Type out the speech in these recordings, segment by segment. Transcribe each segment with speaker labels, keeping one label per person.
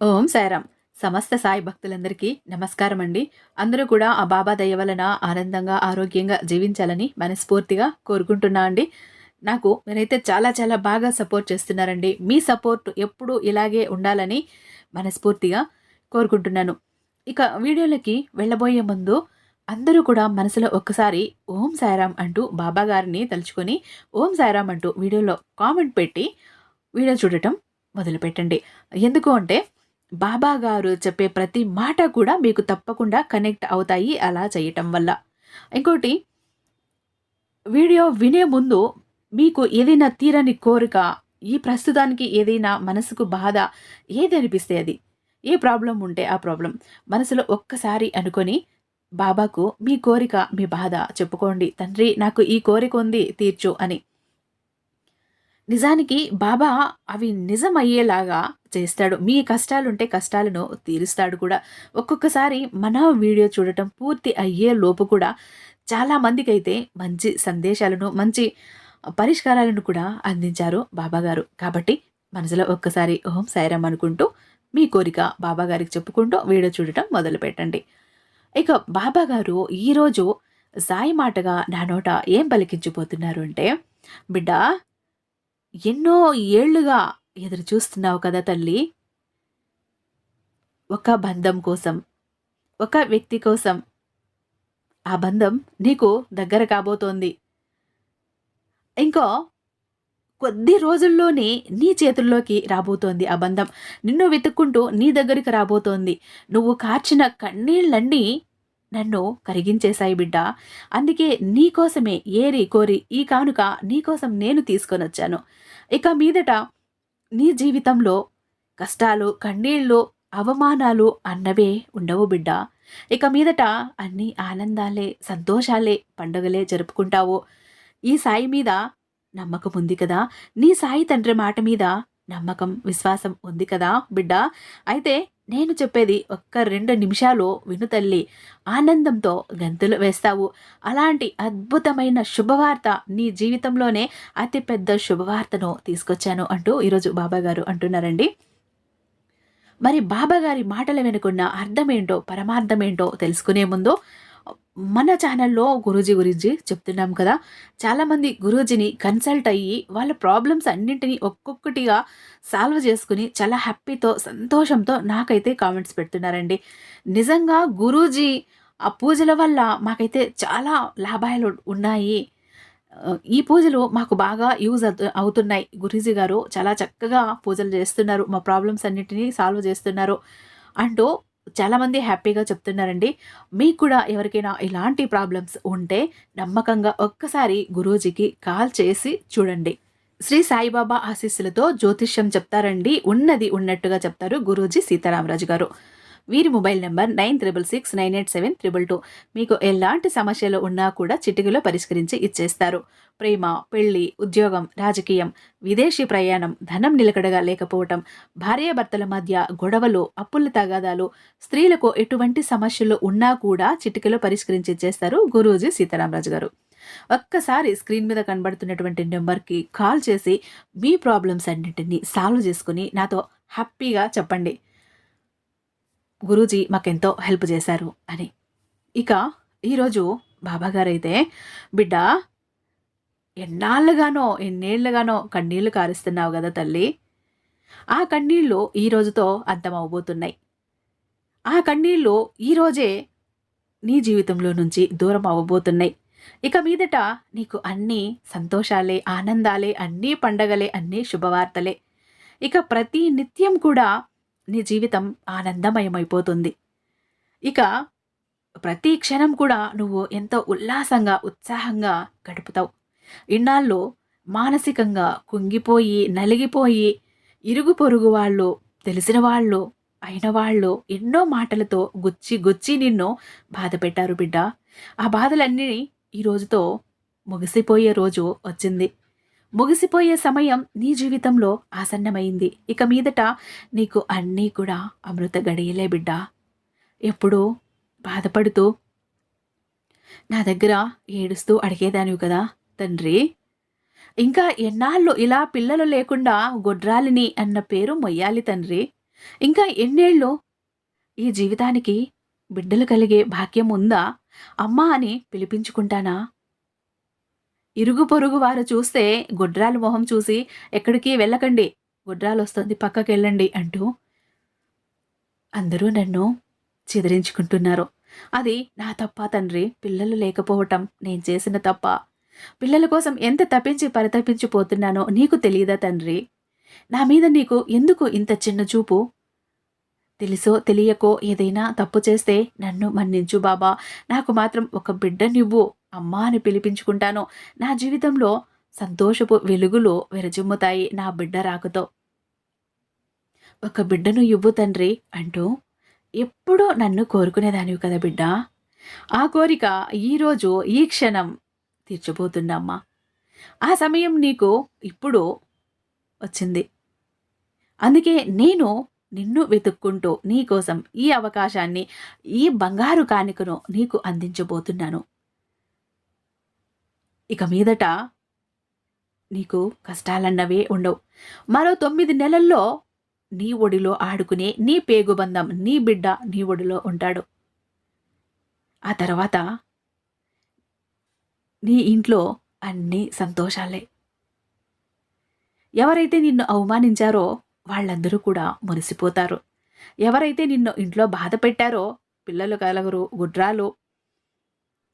Speaker 1: ఓం సాయిరామ్ సమస్త సాయి భక్తులందరికీ నమస్కారం అండి అందరూ కూడా ఆ బాబా దయ వలన ఆనందంగా ఆరోగ్యంగా జీవించాలని మనస్ఫూర్తిగా కోరుకుంటున్నా అండి. నాకు మీరైతే చాలా చాలా బాగా సపోర్ట్ చేస్తున్నారండి. మీ సపోర్ట్ ఎప్పుడూ ఇలాగే ఉండాలని మనస్ఫూర్తిగా కోరుకుంటున్నాను. ఇక వీడియోలకి వెళ్ళబోయే ముందు అందరూ కూడా మనసులో ఒక్కసారి ఓం సాయిరామ్ అంటూ బాబా గారిని తలుచుకొని ఓం సాయిరామ్ అంటూ వీడియోలో కామెంట్ పెట్టి వీడియో చూడటం మొదలుపెట్టండి. ఎందుకు అంటే బాబా గారు చెప్పే ప్రతి మాట కూడా మీకు తప్పకుండా కనెక్ట్ అవుతాయి అలా చేయటం వల్ల. ఇంకోటి వీడియో వినే ముందు మీకు ఏదైనా తీరని కోరిక ఈ ప్రస్తుతానికి ఏదైనా మనసుకు బాధ ఏది అనిపిస్తే అది. ఏ ప్రాబ్లం ఉంటే ఆ ప్రాబ్లం. మనసులో ఒక్కసారి అనుకొని బాబాకు మీ కోరిక మీ బాధ చెప్పుకోండి. తండ్రి నాకు ఈ కోరిక ఉంది తీర్చు అని. నిజానికి బాబా అవి నిజమయ్యేలాగా చేస్తాడు. మీ కష్టాలుంటే కష్టాలను తీరుస్తాడు కూడా. ఒక్కొక్కసారి మన వీడియో చూడటం పూర్తి అయ్యే లోపు కూడా చాలామందికి అయితే మంచి సందేశాలను మంచి పరిష్కారాలను కూడా అందించారు బాబాగారు కాబట్టి మనసులో ఒక్కసారి ఓం సాయిరామ్ అనుకుంటూ మీ కోరిక బాబాగారికి చెప్పుకుంటూ వీడియో చూడటం మొదలు పెట్టండి ఇక బాబాగారు ఈరోజు సాయి మాటగా నా నోట ఏం పలికించిపోతున్నారు అంటే బిడ్డ ఎన్నో ఏళ్ళుగా ఎదురు చూస్తున్నావు కదా తల్లి? ఒక బంధం కోసం ఒక వ్యక్తి కోసం. ఆ బంధం నీకు దగ్గర కాబోతోంది. ఇంకో కొద్ది రోజుల్లోనే నీ చేతుల్లోకి రాబోతోంది ఆ బంధం. నిన్ను వెతుక్కుంటూ నీ దగ్గరికి రాబోతోంది. నువ్వు కార్చిన కన్నీళ్ళన్నీ నన్ను కరిగించేశాయి బిడ్డ. అందుకే నీకోసమే ఏరి కోరి ఈ కానుక నీకోసం నేను తీసుకొని వచ్చాను ఇక మీదట నీ జీవితంలో కష్టాలు కన్నీళ్ళు అవమానాలు అన్నవే ఉండవు బిడ్డ. ఇక మీదట అన్ని ఆనందాలే సంతోషాలే పండుగలే జరుపుకుంటావు. ఈ సాయి మీద నమ్మకం ఉంది కదా? నీ సాయి తండ్రి మాట మీద నమ్మకం విశ్వాసం ఉంది కదా బిడ్డ? అయితే నేను చెప్పేది ఒక్క రెండు నిమిషాలు విను తల్లి. ఆనందంతో గంతులు వేస్తావు. అలాంటి అద్భుతమైన శుభవార్త నీ జీవితంలోనే అతిపెద్ద శుభవార్తను తీసుకొచ్చాను అంటూ ఈరోజు బాబా గారు అంటున్నారండి. మరి బాబా గారి మాటలు వెనుకున్న అర్థమేంటో పరమార్థమేంటో తెలుసుకునే ముందు మన ఛానల్లో గురూజీ గురించి చెప్తున్నాం కదా. చాలామంది గురూజీని కన్సల్ట్ అయ్యి వాళ్ళ ప్రాబ్లమ్స్ అన్నింటినీ ఒక్కొక్కటిగా సాల్వ్ చేసుకుని చాలా హ్యాపీతో సంతోషంతో నాకైతే కామెంట్స్ పెడుతున్నారండి. నిజంగా గురూజీ ఆ పూజల వల్ల మాకైతే చాలా లాభాలు ఉన్నాయి. ఈ పూజలు మాకు బాగా యూజ్ అవుతున్నాయి. గురూజీ గారు చాలా చక్కగా పూజలు చేస్తున్నారు. మా ప్రాబ్లమ్స్ అన్నింటినీ సాల్వ్ చేస్తున్నారు. అంటూ చాలామంది హ్యాపీగా చెప్తున్నారండి. మీకు కూడా ఎవరికైనా ఇలాంటి ప్రాబ్లమ్స్ ఉంటే నమ్మకంగా ఒక్కసారి గురూజీకి కాల్ చేసి చూడండి. శ్రీ సాయిబాబా ఆశీస్సులతో జ్యోతిష్యం చెప్తారండి. ఉన్నది ఉన్నట్టుగా చెప్తారు గురూజీ సీతారామరాజు గారు. వీరి mobile number nine triple six nine eight seven triple two. మీకు ఎలాంటి సమస్యలు ఉన్నా కూడా చిటికలో పరిష్కరించి ఇచ్చేస్తారు. ప్రేమ పెళ్ళి ఉద్యోగం రాజకీయం విదేశీ ప్రయాణం ధనం నిలకడగా లేకపోవటం భార్యాభర్తల మధ్య గొడవలు అప్పుల తగాదాలు స్త్రీలకు ఎటువంటి సమస్యలు ఉన్నా కూడా చిటికలో పరిష్కరించి ఇచ్చేస్తారు గురూజీ సీతారామరాజు గారు. ఒక్కసారి స్క్రీన్ మీద కనబడుతున్నటువంటి నెంబర్కి కాల్ చేసి మీ ప్రాబ్లమ్స్ అన్నింటినీ సాల్వ్ చేసుకుని నాతో హ్యాపీగా చెప్పండి. గురూజీ మాకెంతో హెల్ప్ చేశారు అని. ఇక ఈరోజు బాబాగారైతే బిడ్డ ఎన్నాళ్ళుగానో ఎన్నేళ్ళుగానో కన్నీళ్ళు కారుస్తున్నావు కదా తల్లి. ఆ కన్నీళ్ళు ఈ రోజుతో అర్థమవబోతున్నాయి ఆ కన్నీళ్ళు ఈరోజే నీ జీవితంలో నుంచి దూరం అవ్వబోతున్నాయి ఇక మీదట నీకు అన్నీ సంతోషాలే ఆనందాలే అన్నీ పండగలే అన్నీ శుభవార్తలే. ఇక ప్రతి నిత్యం కూడా నీ జీవితం ఆనందమయమైపోతుంది. ఇక ప్రతి క్షణం కూడా నువ్వు ఎంతో ఉల్లాసంగా ఉత్సాహంగా గడుపుతావు. ఇన్నాళ్ళు మానసికంగా కుంగిపోయి నలిగిపోయి ఇరుగు పొరుగు వాళ్ళు తెలిసిన వాళ్ళు అయిన వాళ్ళు ఎన్నో మాటలతో గుచ్చి గుచ్చి నిన్ను బాధ పెట్టారు బిడ్డ. ఆ బాధలన్నీ ఈ రోజుతో ముగిసిపోయే రోజు వచ్చింది. ముగిసిపోయే సమయం నీ జీవితంలో ఆసన్నమైంది. ఇక మీదట నీకు అన్నీ కూడా అమృత గడియలే బిడ్డ. ఎప్పుడూ బాధపడుతూ నా దగ్గర ఏడుస్తూ అడిగేదానివి కదా తండ్రి. ఇంకా ఎన్నాళ్ళు ఇలా పిల్లలు లేకుండా గొడ్రాలిని అన్న పేరు మొయ్యాలి తండ్రి. ఇంకా ఎన్నేళ్ళు ఈ జీవితానికి బిడ్డలు కలిగే భాగ్యం ఉందా? అమ్మా అని పిలిపించుకుంటానా? ఇరుగు పొరుగు వారు చూస్తే గుడ్రాల మొహం చూసి ఎక్కడికి వెళ్ళకండి గుడ్రాలు వస్తుంది పక్కకి వెళ్ళండి అంటూ అందరూ నన్ను చిదిరించుకుంటున్నారు. అది నా తప్ప తండ్రి పిల్లలు లేకపోవటం నేను చేసిన తప్ప. పిల్లల కోసం ఎంత తప్పించి పరితపించిపోతున్నానో నీకు తెలియదా తండ్రి? నా మీద నీకు ఎందుకు ఇంత చిన్న చూపు? తెలుసో తెలియకో ఏదైనా తప్పు చేస్తే నన్ను మన్నించు బాబా. నాకు మాత్రం ఒక బిడ్డ నువ్వు అమ్మా అని పిలిపించుకుంటాను. నా జీవితంలో సంతోషపు వెలుగులు విరజిమ్ముతాయి నా బిడ్డ రాకతో. ఒక బిడ్డను ఇవ్వు తండ్రి అంటూ ఎప్పుడూ నన్ను కోరుకునేదానివి కదా బిడ్డ. ఆ కోరిక ఈరోజు ఈ క్షణం తీర్చబోతుందమ్మా ఆ సమయం నీకు ఇప్పుడు వచ్చింది. అందుకే నేను నిన్ను వెతుక్కుంటూ నీకోసం ఈ అవకాశాన్ని ఈ బంగారు కానుకను నీకు అందించబోతున్నాను. ఇక మీదట నీకు కష్టాలన్నవే ఉండవు. మరో తొమ్మిది నెలల్లో నీ ఒడిలో ఆడుకునే నీ పేగుబంధం నీ బిడ్డ నీ ఒడిలో ఉంటాడు. ఆ తర్వాత నీ ఇంట్లో అన్ని సంతోషాలే. ఎవరైతే నిన్ను అవమానించారో వాళ్ళందరూ కూడా మురిసిపోతారు. ఎవరైతే నిన్ను ఇంట్లో బాధ పెట్టారో పిల్లలు కలగరు గుడ్రాలు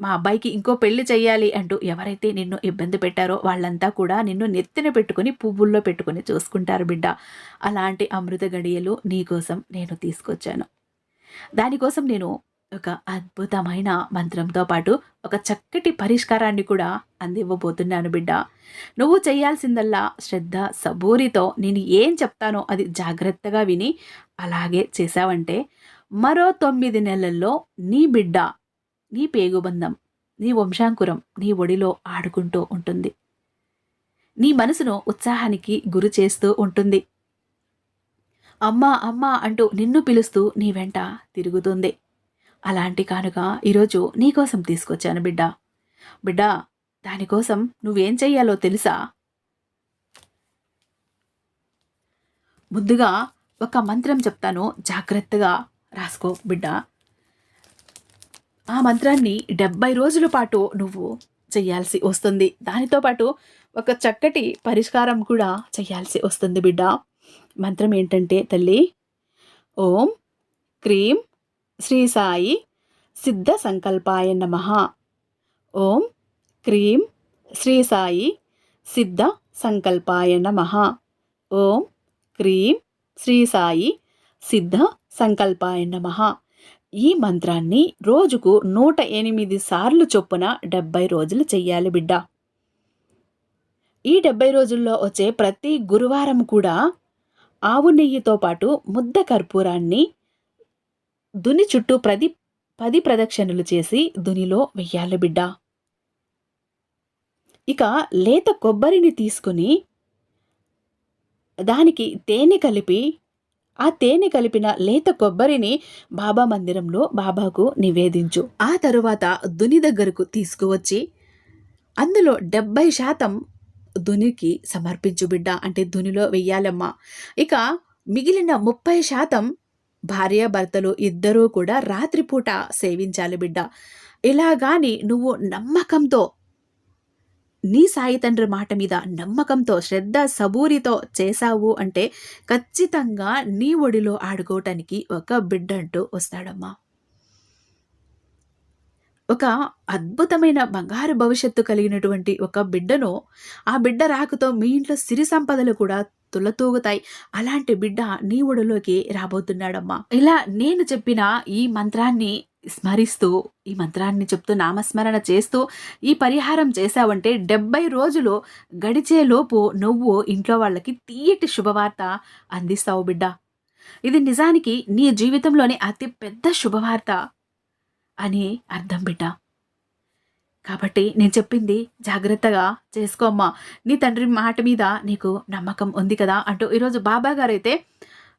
Speaker 1: మా అబ్బాయికి ఇంకో పెళ్ళి చేయాలి అంటూ ఎవరైతే నిన్ను ఇబ్బంది పెట్టారో వాళ్ళంతా కూడా నిన్ను నెత్తిన పెట్టుకుని పువ్వుల్లో పెట్టుకుని చూసుకుంటారు బిడ్డ. అలాంటి అమృత గడియలు నీకోసం నేను తీసుకొచ్చాను. దానికోసం నేను ఒక అద్భుతమైన మంత్రంతో పాటు ఒక చక్కటి పరిష్కారాన్ని కూడా అందివ్వబోతున్నాను బిడ్డ. నువ్వు చేయాల్సిందల్లా శ్రద్ధ సబూరితో నేను ఏం చెప్తానో అది జాగ్రత్తగా విని అలాగే చేశావంటే మరో తొమ్మిది నెలల్లో నీ బిడ్డ నీ పేగుబంధం నీ వంశాంకురం నీ ఒడిలో ఆడుకుంటూ ఉంటుంది. నీ మనసును ఉత్సాహానికి గురి చేస్తూ ఉంటుంది. అమ్మా అమ్మా అంటూ నిన్ను పిలుస్తూ నీ వెంట తిరుగుతుంది. అలాంటి కానుక ఈరోజు నీకోసం తీసుకొచ్చాను బిడ్డ. బిడ్డ దానికోసం నువ్వేం చెయ్యాలో తెలుసా? ముందుగా ఒక మంత్రం చెప్తాను జాగ్రత్తగా రాసుకో బిడ్డ. ఆ మంత్రాన్ని డెబ్బై రోజుల పాటు నువ్వు చెయ్యాల్సి వస్తుంది. దానితో పాటు ఒక చక్కటి పరిష్కారం కూడా చేయాల్సి వస్తుంది బిడ్డ. మంత్రం ఏంటంటే తల్లి ఓం క్రీం శ్రీ సాయి సిద్ధ సంకల్పాయ నమ. ఓం క్రీం శ్రీ సాయి సిద్ధ సంకల్పాయ నమ. ఓం క్రీం శ్రీ సాయి సిద్ధ సంకల్పాయ నమ. ఈ మంత్రాన్ని రోజుకు నూట ఎనిమిది సార్లు చొప్పున డెబ్బై రోజులు చెయ్యాలి బిడ్డ. ఈ డెబ్బై రోజుల్లో వచ్చే ప్రతి గురువారం కూడా ఆవు నెయ్యితో పాటు ముద్ద కర్పూరాన్ని దుని చుట్టూ ప్రది పది ప్రదక్షిణలు చేసి దునిలో వెయ్యాలి బిడ్డ. ఇక లేత కొబ్బరిని తీసుకుని దానికి తేనె కలిపి ఆ తేనె కలిపిన లేత కొబ్బరిని బాబా మందిరంలో బాబాకు నివేదించు. ఆ తరువాత దుని దగ్గరకు తీసుకువచ్చి అందులో డెబ్బై శాతం దునికి సమర్పించు బిడ్డ. అంటే దునిలో వెయ్యాలమ్మా. ఇక మిగిలిన ముప్పై శాతం భార్యాభర్తలు ఇద్దరూ కూడా రాత్రిపూట సేవించాలి బిడ్డ. ఇలాగాని నువ్వు నమ్మకంతో నీ సాయి తండ్రి మాట మీద నమ్మకంతో శ్రద్ధ సబూరితో చేశావు అంటే ఖచ్చితంగా నీ ఒడిలో ఆడుకోవటానికి ఒక బిడ్డంటూ వస్తాడమ్మా. ఒక అద్భుతమైన బంగారు భవిష్యత్తు కలిగినటువంటి ఒక బిడ్డను ఆ బిడ్డ రాకతో మీ ఇంట్లో సిరి సంపదలు కూడా తులతూగుతాయి అలాంటి బిడ్డ నీ ఒడిలోకి రాబోతున్నాడమ్మా. ఇలా నేను చెప్పిన ఈ మంత్రాన్ని స్మరిస్తూ ఈ మంత్రాన్ని చెప్తూ నామస్మరణ చేస్తూ ఈ పరిహారం చేశావంటే డెబ్బై రోజులు గడిచేలోపు నువ్వు ఇంట్లో వాళ్ళకి తీయటి శుభవార్త అందిస్తావు బిడ్డ. ఇది నిజానికి నీ జీవితంలోని అతి పెద్ద శుభవార్త అని అర్థం బిడ్డ. కాబట్టి నేను చెప్పింది జాగ్రత్తగా చేసుకోమ్మా నీ తండ్రి మాట మీద నీకు నమ్మకం ఉంది కదా అంటూ ఈరోజు బాబా గారు అయితే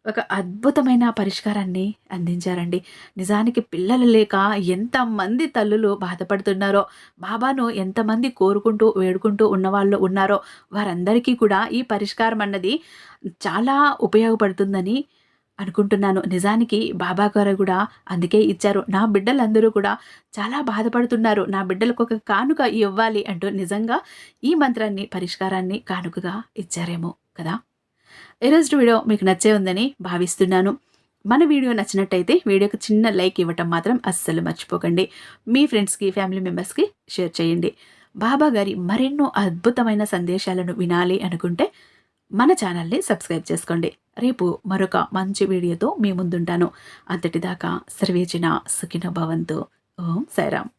Speaker 1: ఒక అద్భుతమైన పరిష్కారాన్ని అందించారండి. నిజానికి పిల్లలు లేక ఎంతమంది తల్లులు బాధపడుతున్నారో బాబాను ఎంతమంది కోరుకుంటూ వేడుకుంటూ ఉన్నవాళ్ళు ఉన్నారో వారందరికీ కూడా ఈ పరిష్కారం అన్నది చాలా ఉపయోగపడుతుందని అనుకుంటున్నాను. నిజానికి బాబా గారు కూడా అందుకే ఇచ్చారు. నా బిడ్డలందరూ కూడా చాలా బాధపడుతున్నారు. నా బిడ్డలకు ఒక కానుక ఇవ్వాలి అంటూ నిజంగా ఈ మంత్రాన్ని పరిష్కారాన్ని కానుకగా ఇచ్చారేమో కదా. ఈరోజు వీడియో మీకు నచ్చే ఉందని భావిస్తున్నాను. మన వీడియో నచ్చినట్టయితే వీడియోకి చిన్న లైక్ ఇవ్వటం మాత్రం అస్సలు మర్చిపోకండి. మీ ఫ్రెండ్స్కి ఫ్యామిలీ మెంబర్స్కి షేర్ చేయండి. బాబా గారి మరెన్నో అద్భుతమైన సందేశాలను వినాలి అనుకుంటే మన ఛానల్ని సబ్స్క్రైబ్ చేసుకోండి. రేపు మరొక మంచి వీడియోతో మీ ముందుంటాను. అంతటిదాకా సర్వేచిన సుఖిన భవంతు. ఓం సాయిరామ్.